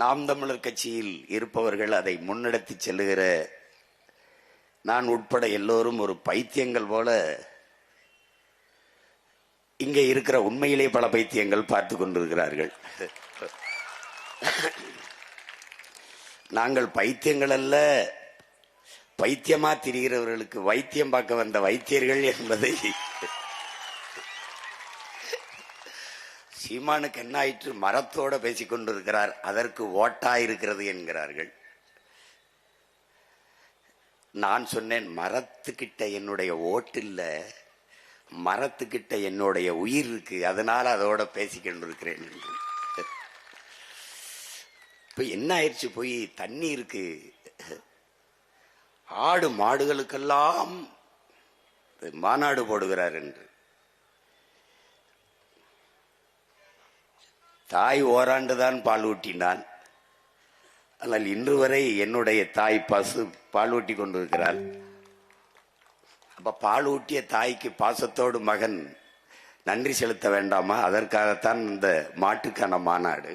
நாம் தமிழர் கட்சியில் இருப்பவர்கள் அதை முன்னெடுத்து செல்லுகிற நான் உட்பட எல்லோரும் ஒரு பைத்தியங்கள் போல இங்கே இருக்கிற உண்மையிலே பல பைத்தியங்கள் பார்த்து கொண்டிருக்கிறார்கள். நாங்கள் பைத்தியங்கள் அல்ல பைத்தியமா திரிகிறவர்களுக்கு வைத்தியம் பார்க்க வந்த வைத்தியர்கள் என்பதை சீமானுக்கு என்ன ஆயிற்று? மரத்தோட பேசிக்கொண்டிருக்கிறார் அதற்கு ஓட்டா இருக்கிறது என்கிறார்கள். நான் சொன்னேன் மரத்துக்கிட்ட என்னுடைய ஓட்டு இல்ல. மரத்துக்கிட்ட என்னுடைய உயிர் இருக்கு. அதனால அதோட பேசிக்கொண்டு இருக்கிறேன் என்று. இப்ப என்ன ஆயிடுச்சு போய்? தண்ணி இருக்கு. ஆடு மாடுகளுக்கெல்லாம் மாநாடு போடுகிறார் என்று. தாய் ஓராண்டுதான் பால் ஊட்டினான். ஆனால் இன்று வரை என்னுடைய தாய் பசு பால் ஊட்டி கொண்டிருக்கிறாள். அப்ப பால் ஊட்டிய தாய்க்கு பாசத்தோடு மகன் நன்றி செலுத்த வேண்டாமா? அதற்காகத்தான் இந்த மாட்டுக்கான மாநாடு.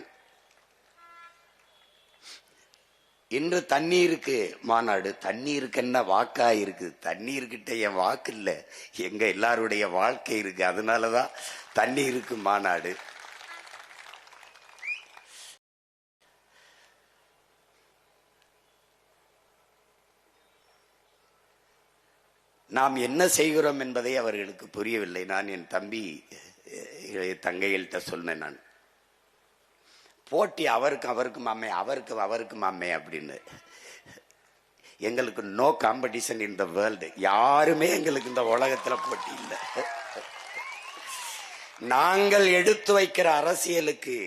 இன்று தண்ணீருக்கு மாநாடு. தண்ணீருக்கு என்ன வாக்கா இருக்கு? தண்ணீர்கிட்ட என் வாக்கு இல்லை. எங்க எல்லாருடைய வாழ்க்கை இருக்கு. அதனாலதான் தண்ணீருக்கு மாநாடு. நாம் என்ன செய்கிறோம் என்பதை அவர்களுக்கு புரியவில்லை. நான் என் தம்பி தங்கைகள்கிட்ட சொன்னேன் நான். போட்டி அவருக்கு அவருக்கும் அம்மை அவருக்கு அவருக்கும் அம்மை அப்படின்னு. எங்களுக்கு no competition in the world யாருமே எங்களுக்கு இந்த உலகத்தில் போட்டி இல்லை. நாங்கள் எடுத்து வைக்கிற அரசியலுக்கு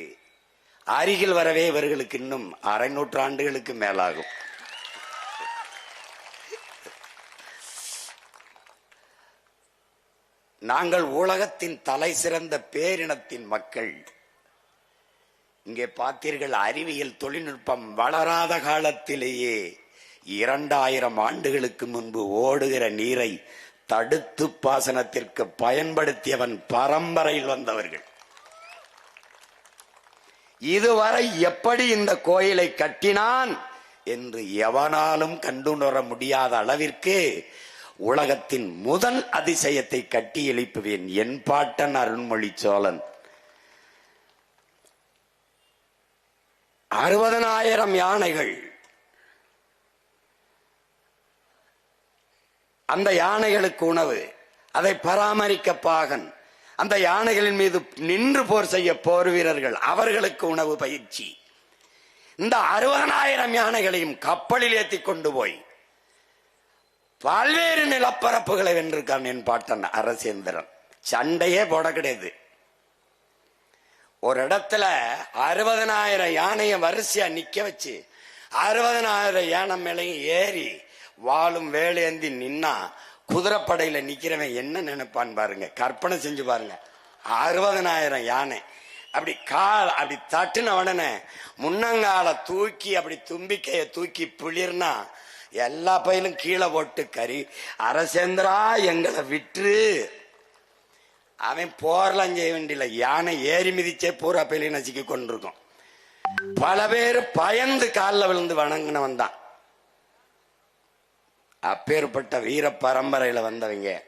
அருகில் வரவே இவர்களுக்கு இன்னும் அரை நூற்றாண்டுகளுக்கு மேலாகும். நாங்கள் உலகத்தின் தலை சிறந்த பேரினத்தின் மக்கள். இங்கே பார்த்தீர்கள் அறிவியல் தொழில்நுட்பம் வளராத காலத்திலேயே இரண்டாயிரம் ஆண்டுகளுக்கு முன்பு ஓடுகிற நீரை தடுத்து பாசனத்திற்கு பயன்படுத்தியவன் பரம்பரையில் வந்தவர்கள். இதுவரை எப்படி இந்த கோயிலை கட்டினான் என்று எவனாலும் கண்டுணர முடியாத அளவிற்கு உலகத்தின் முதல் அதிசயத்தை கட்டி எழுப்புவேன் என் பாட்டன் அருண்மொழி சோழன் அறுபதனாயிரம் யானைகள். அந்த யானைகளுக்கு உணவு அதை பராமரிக்க பாகன். அந்த யானைகளின் மீது நின்று போர் செய்ய போர் வீரர்கள் அவர்களுக்கு உணவு பயிற்சி. இந்த அறுபதனாயிரம் யானைகளையும் கப்பலில் ஏற்றி கொண்டு போய் பல்வேறு நிலப்பரப்புகளை வென்றிருக்கான் என் பாட்டன் அரசேந்திரன். சண்டையே போட கிடையாது ஒரு இடத்துல அறுபதனாயிரம் யானைய வரிசையா நிக்க வச்சு அறுபதனாயிரம் யானை மேலையும் ஏறி வாழும் வேலையந்தி நின்னா குதிரைப்படையில நிக்கிறவன் என்ன நினைப்பான் பாருங்க கற்பனை செஞ்சு பாருங்க. அறுபதனாயிரம் யானை. அப்படி கால் அப்படி தட்டுன உடனே முன்னங்கால தூக்கி அப்படி தும்பிக்கைய தூக்கி புளிர்னா எல்லா பயிலும் கீழே போட்டு கறி. அரசேந்திரா எங்களை விட்டுரு அவன் போரலாம் செய்ய வேண்டியல யானை ஏறி மிதிச்சே பூரா பயிலையும் நசுக்கி கொண்டிருக்கும். பல பேர் பயந்து காலில் விழுந்து வணங்கினவன் தான். அப்பேற்பட்ட வீர பரம்பரையில வந்தவங்க.